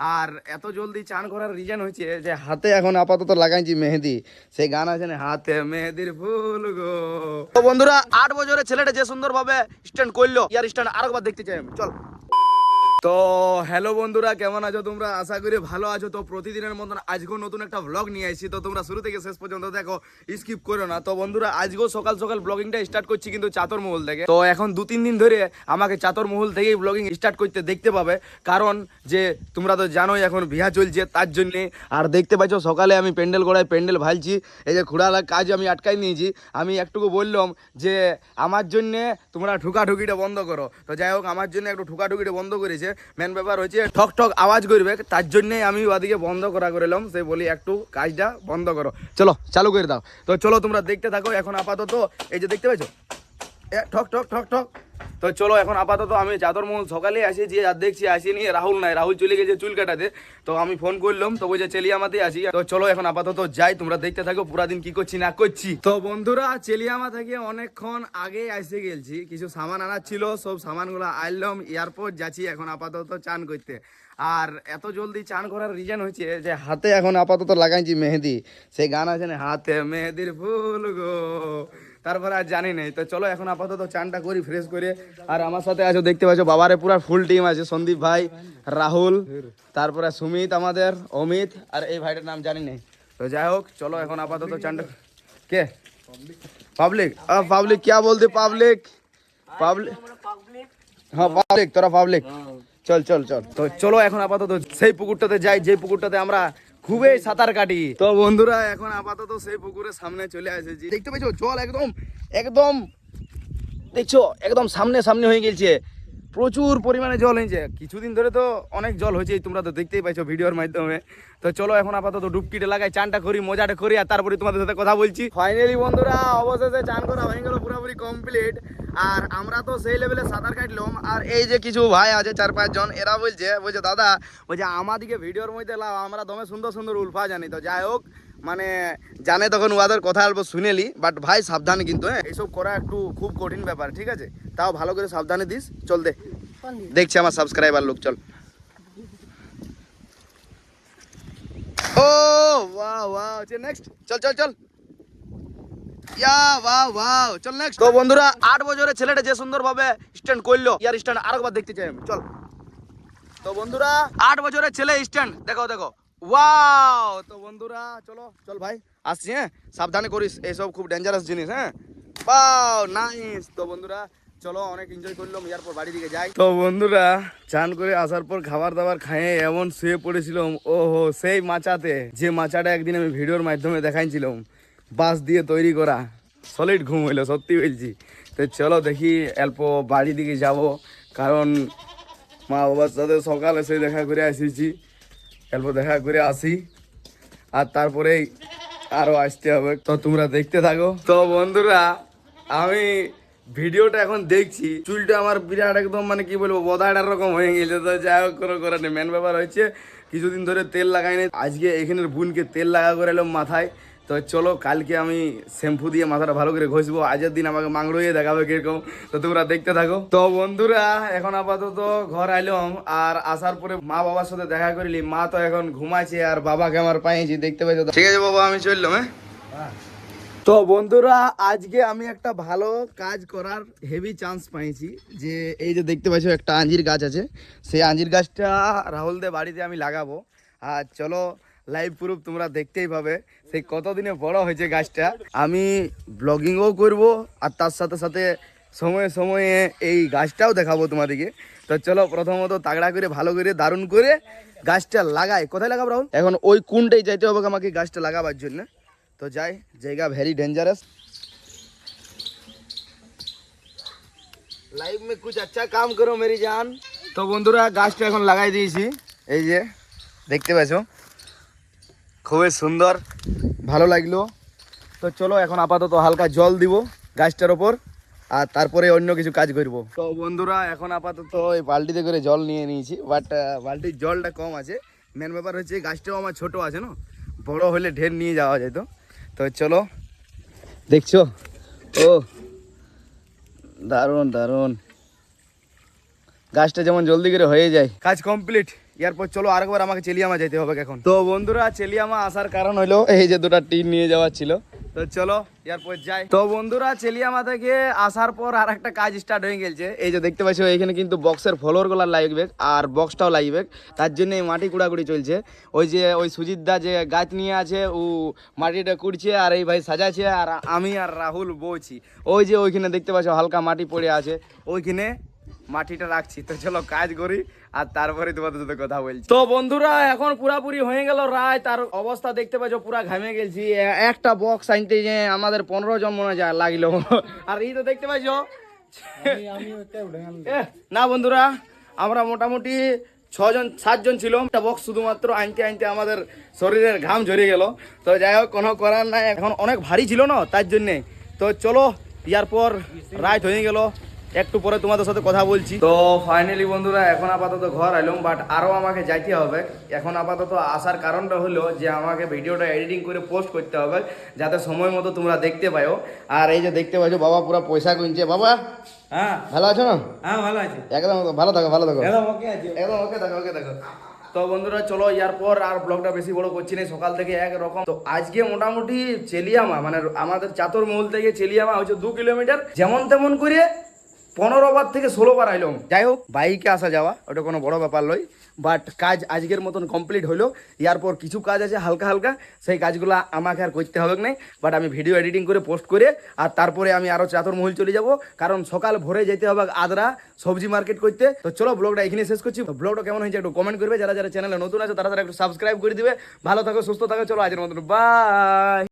আর এত জলদি চান করার রিজন হয়েছে যে হাতে এখন আপাতত লাগাইছি মেহেদি। সেই গান আছে না, হাতে মেহেদির ফুল গো। তো বন্ধুরা, আট বছরের ছেলেটা যে সুন্দর ভাবে স্ট্যান্ড করল, ইয়ার স্ট্যান্ড আরেকবার দেখতে চাই আমি। চল। তো হ্যালো বন্ধুরা, কেমন আছো তোমরা? আশা করি ভালো আছো। তো প্রতিদিনের মতন আজকেও নতুন একটা ব্লগ নিয়ে আসছি তো তোমরা শুরু থেকে শেষ পর্যন্ত দেখো স্কিপ করো না। তো বন্ধুরা, আজকেও সকাল সকাল ব্লগিংটা স্টার্ট করছি কিন্তু চাতর মহল থেকে। তো এখন দু তিন দিন ধরে আমাকে চাতর মহল থেকেই ব্লগিং স্টার্ট করতে দেখতে পাবে। কারণ যে তোমরা তো জানোই এখন বিয়া চলছে, তার জন্যে। আর দেখতে পাচ্ছ, সকালে আমি প্যান্ডেল গড়ায় প্যান্ডেল ভালছি। এই যে খুড়ালা কাজ আমি আটকাই নিয়েছি। আমি একটুকু বললাম যে, আমার জন্যে তোমরা ঠুকাঠুকিটা বন্ধ করো। তো যাই হোক, আমার জন্য একটু ঠুকাঠুকিটা বন্ধ করেছে। মেন ব্যাপার হচ্ছে ঠক ঠক আওয়াজ করবে তার জন্যে আমি ওদিকে বন্ধ করা করলাম সে বলি একটু কাজটা বন্ধ করো। চলো চালু করে দাও। তো চলো তোমরা দেখতে থাকো এখন আপাতত এই যে দেখতে পেয়েছ এ, ঠক ঠক ঠক ঠক। তো চলো এখন আপাতত আমি চাদর মহল সকালে আসি, যে আর দেখছি আসিনি, রাহুল নাই, রাহুল চলে গেছে চুল কাটাতে। তো আমি ফোন করলাম, তো বলছে, চেলিয়ামাতে আসি। তো চলো এখন আপাতত যাই, তোমরা দেখতে থাকো, পুরা দিন কি করছি, না করছি। তো বন্ধুরা, চেলিয়ামা থেকে অনেকক্ষণ আগে এসে গেছি। কিছু সামান আনার ছিল, সব সামানগুলো আনলাম, এয়ারপোর্ট যাচ্ছি এখন আপাতত চান করতে। আর এত জলদি চান করার রিজন হচ্ছে যে, হাতে এখন আপাতত লাগাইছি মেহেদি। সেই গান আছে না, হাতে মেহেদির ফুল গো। তারপরে আর জানি নেই। তো চলো এখন আপাতত চানটা করি ফ্রেশ করে। আর আমার সাথে আছো, দেখতে পাচ্ছ, বাবারে পুরো ফুল টিম আছে। সন্দীপ ভাই, রাহুল, তারপরে সুমিত আমাদের, অমিত, আর এই ভাইটার নাম জানি নেই। তো যাই হোক, চলো এখন আপাতত চানটা কে? পাবলিক? পাবলিক কে বলতে পাবলিক? পাবলিক হ্যাঁ পাবলিক, তোরা পাবলিক। চল চল চল। তো চলো এখন আপাতত সেই পুকুরটাতে যাই। যে পুকুরটাতে আমরা খুবই সাঁতার কাটি। তো বন্ধুরা, এখন আপাতত সেই পুকুরের সামনে চলে এসেছি। দেখতে পেয়েছ জল একদম একদম, দেখছ, একদম সামনে সামনে হয়ে গেছে। প্রচুর পরিমাণে জল হয়েছে। কিছুদিন ধরে তো অনেক জল হয়েছে তোমরা তো দেখতেই পাইছো ভিডিওর মাধ্যমে। তো চলো এখন আপাতত ডুবকিটা লাগাই, চানটা করি, মজাটা করি, আর তারপরে তোমাদের সাথে কথা বলছি। ফাইনালি বন্ধুরা, অবশেষে চান করা হয়ে গেল পুরোপুরি কমপ্লিট আর আমরা তো সেই লেভেলে সাঁতার কাটলাম। আর এই যে কিছু ভাই আছে, চার পাঁচজন এরা বলছে বলছে, দাদা, বলছে, আমাদিকে ভিডিওর মধ্যে লাও, আমরা দমে সুন্দর সুন্দর উল্ফা জানি। তো যাই হোক মানে জানে তখন ওদের কথা অল্প শুনেলি বাট ভাই সাবধানে কিন্তু হ্যাঁ? এইসব করা একটু খুব কঠিন ব্যাপার, ঠিক আছে? তাও ভালো করে সাবধানে দিস, চল দে। দেখছি আমার সাবস্ক্রাইবার লোক, চল। ও, ওয়াও নেক্সট চল চল চল ইয়া ওয়াও ওয়াও চল নেক্সট তো বন্ধুরা, আট বছরের ছেলেটা যে সুন্দর ভাবে স্ট্যান্ড ইয়ার স্ট্যান্ড দেখতে চাই চল। তো বন্ধুরা, আট বছরের ছেলে স্ট্যান্ড দেখো দেখো। তো বন্ধুরা, চলো, চল ভাই, আসছি হ্যাঁ? সাবধানে করিস, এইসব খুব ডেঞ্জারাস জিনিস হ্যাঁ? পাও নাইস তো বন্ধুরা, চলো, অনেক এনজয় করলাম এরপর বাড়ি দিকে যাই। তো বন্ধুরা, চান করে আসার পর খাবার দাবার খাইয়ে এমন শুয়ে পড়েছিলাম, ওহো, সেই মাচাতে। যে মাচাটা একদিন আমি ভিডিওর মাধ্যমে দেখাইছিলাম বাঁশ দিয়ে তৈরি করা। সলিড ঘুম হইল, সত্যি বলছি। তো চলো দেখি অল্প বাড়ি দিকে যাব। কারণ মা বাবার সাথে সকালে সেই দেখা করে আসিছি অল্প দেখা করে আসি। আর তারপরেই আরও আসতে হবে। তো তোমরা দেখতে থাকো। তো বন্ধুরা, আমি ভিডিওটা এখন দেখছি। চুলটা আমার বিরাট একদম মানে কি বলব বদাটার রকম হয়ে গেছে। তো যাই হোক, কোনো করে নেই। মেন ব্যাপার হচ্ছে কিছুদিন ধরে তেল লাগাইনি। আজকে এখানের বোনকে তেল লাগা করে এলাম মাথায়। তো চলো কালকে আমি শ্যাম্পু দিয়ে মাথাটা ভালো করে ঘষবো। আজের দিন আমাকে মাংড়িয়ে দেখাবে কীরকম। তো তোমরা দেখতে থাকো। তো বন্ধুরা এখন আপাতত ঘর আইলাম আর আসার পরে মা বাবার সাথে দেখা করিলি। মা তো এখন ঘুমাচ্ছে আর বাবাকে আমার পাইছি দেখতে পাইছো? ঠিক আছে বাবা আমি চললাম হ্যাঁ? তো বন্ধুরা আজকে আমি একটা ভালো কাজ করার হেভি চান্স পাইছি যে এই যে দেখতে পাচ্ছ একটা আঞ্জির গাছ আছে। সেই আঞ্জির গাছটা রাহুল দে বাড়িতে আমি লাগাবো। আর চলো লাইভ প্রুফ তোমরা দেখতেই পাবে। সেই কতদিনে বড় হয়েছে গাছটা। আমি ব্লগিংও করব, আর তার সাথে সাথে সময়ে সময়ে এই গাছটাও দেখাবো তোমাদেরকে। তো চলো প্রথমত তাগড়া করে, ভালো করে, দারুণ করে গাছটা লাগাই। কোথায় লাগাবো রাহুল? এখন ওই কোনটাই যাইতে হবে আমাকে গাছটা লাগাবার জন্য। তো যাই, জায়গা ভেরি ডেঞ্জারাস লাইফ মে কুছ আচ্ছা কাম করো, মেরি জান। তো বন্ধুরা, গাছটা এখন লাগাই দিয়েছি। এই যে, দেখতে পাচ্ছ খুবই সুন্দর। ভালো লাগল। তো চলো, এখন আপাতত হালকা জল দিব গাছটার ওপর, আর তারপরে অন্য কিছু কাজ করব। তো বন্ধুরা, এখন আপাতত এই বালতিতে করে জল নিয়ে নিয়েছি বাট বালতির জলটা কম আছে। মেন ব্যাপার হচ্ছে গাছটাও আমার ছোট আছে না, বড় হলে ঢের নিয়ে যাওয়া যেত তো। চলো, দেখছ? ও, দারুণ দারুণ। গাছটা যেমন জলদি করে হয়ে যায়। কাজ কমপ্লিট এরপর চলো আরেকবার আমাকে চেলিয়ামা যেতে হবে এখন। তো বন্ধুরা, চেলিয়ামা আসার কারণ হলো, এই যে দুটা টিন নিয়ে যাওয়ার ছিল। তো চলো, এরপর যাই। তো বন্ধুরা, চেলিয়ামা থেকে আসার পর আর একটা কাজ স্টার্ট হয়ে গেছে। এই যে দেখতে পাচ্ছ, এখানে কিন্তু বক্সের ফলোরগুলা লাগবে আর বক্সটাও লাগবে। তার জন্য এই মাটি কুড়াকুড়ি চলছে। ওই যে, ওই সুজিত দা যে গাছ নিয়ে আছে, ও মাটিটা কুড়ছে আর এই ভাই সাজাচ্ছে আর আমি আর রাহুল বইছি। ওই যে ওইখানে দেখতে পাচ্ছ, হালকা মাটি পড়ে আছে। ওইখানে মাটিটা রাখছি। তো চলো কাজ করি আর তারপরে তোমাদের সাথে কথা বলছি। তো বন্ধুরা এখন পুরাপুরি হয়ে গেল রায়। তার অবস্থা দেখতে পাচ্ছ পুরা ঘামে গেছি একটা বক্স আনতে যে আমাদের পনেরো জন মনে যায় লাগল। আর এই তো দেখতে পাচ্ছ না বন্ধুরা আমরা মোটামুটি ছজন সাতজন ছিল একটা বক্স শুধুমাত্র আনতে আনতে আমাদের শরীরের ঘাম ঝরে গেল। তো যাই হোক কোনো করার নাই। এখন অনেক ভারী ছিল না তার জন্যে। তো চলো ইয়ার পর রাইট হয়ে গেল। একটু পরে তোমাদের সাথে কথা বলছি। তো ফাইনালি বন্ধুরা এখন আপাতত ঘর এলাম বাট আরও আমাকে যাইতে হবে। এখন আপাতত আসার কারণটা হলো যে আমাকে ভিডিওটা এডিটিং করে পোস্ট করতে হবে যাতে সময় মতো তোমরা দেখতে পাও আর এই যে দেখতে পাচ্ছ বাবা পুরো পয়সা গুনছে। বাবা হ্যাঁ। ভালো আছো না? হ্যাঁ ভালো আছি। একদম ভালো থাকো ভালো থাকো। একদম ওকে আছে। একদম ওকে দেখো ওকে দেখো তো বন্ধুরা চলো ইয়ার পর আর ব্লগটা বেশি বড় করছি না সকাল থেকে একরকম তো আজকে মোটামুটি চেলিয়ামা মানে আমাদের চাতর মহল থেকে চেলিয়ামা হচ্ছে দু কিলোমিটার যেমন তেমন করে পনেরো বার থেকে ষোলো বার আইলাম। যাই হোক, বাইকে আসা যাওয়া, ওটা কোনো বড় ব্যাপার নয়। বাট কাজ আজকের মতন কমপ্লিট হলো ইয়ার পর কিছু কাজ আছে, হালকা হালকা। সেই কাজগুলো আমাকে আর করতে হবে না বাট আমি ভিডিও এডিটিং করে পোস্ট করে, আর তারপরে আমি আরও চাতর মহল চলে যাব। কারণ সকাল ভোরে যেতে হবে আদ্রা সবজি মার্কেট করতে। তো চলো ব্লগটা এখানে শেষ করছি। ব্লগটা কেমন হয়েছে একটু কমেন্ট করবে। যারা যারা চ্যানেলে নতুন আছে, তারা তারা একটু সাবস্ক্রাইব করে দিবে। ভালো থাকো, সুস্থ থাকো। চলো, আজকের মতন বাই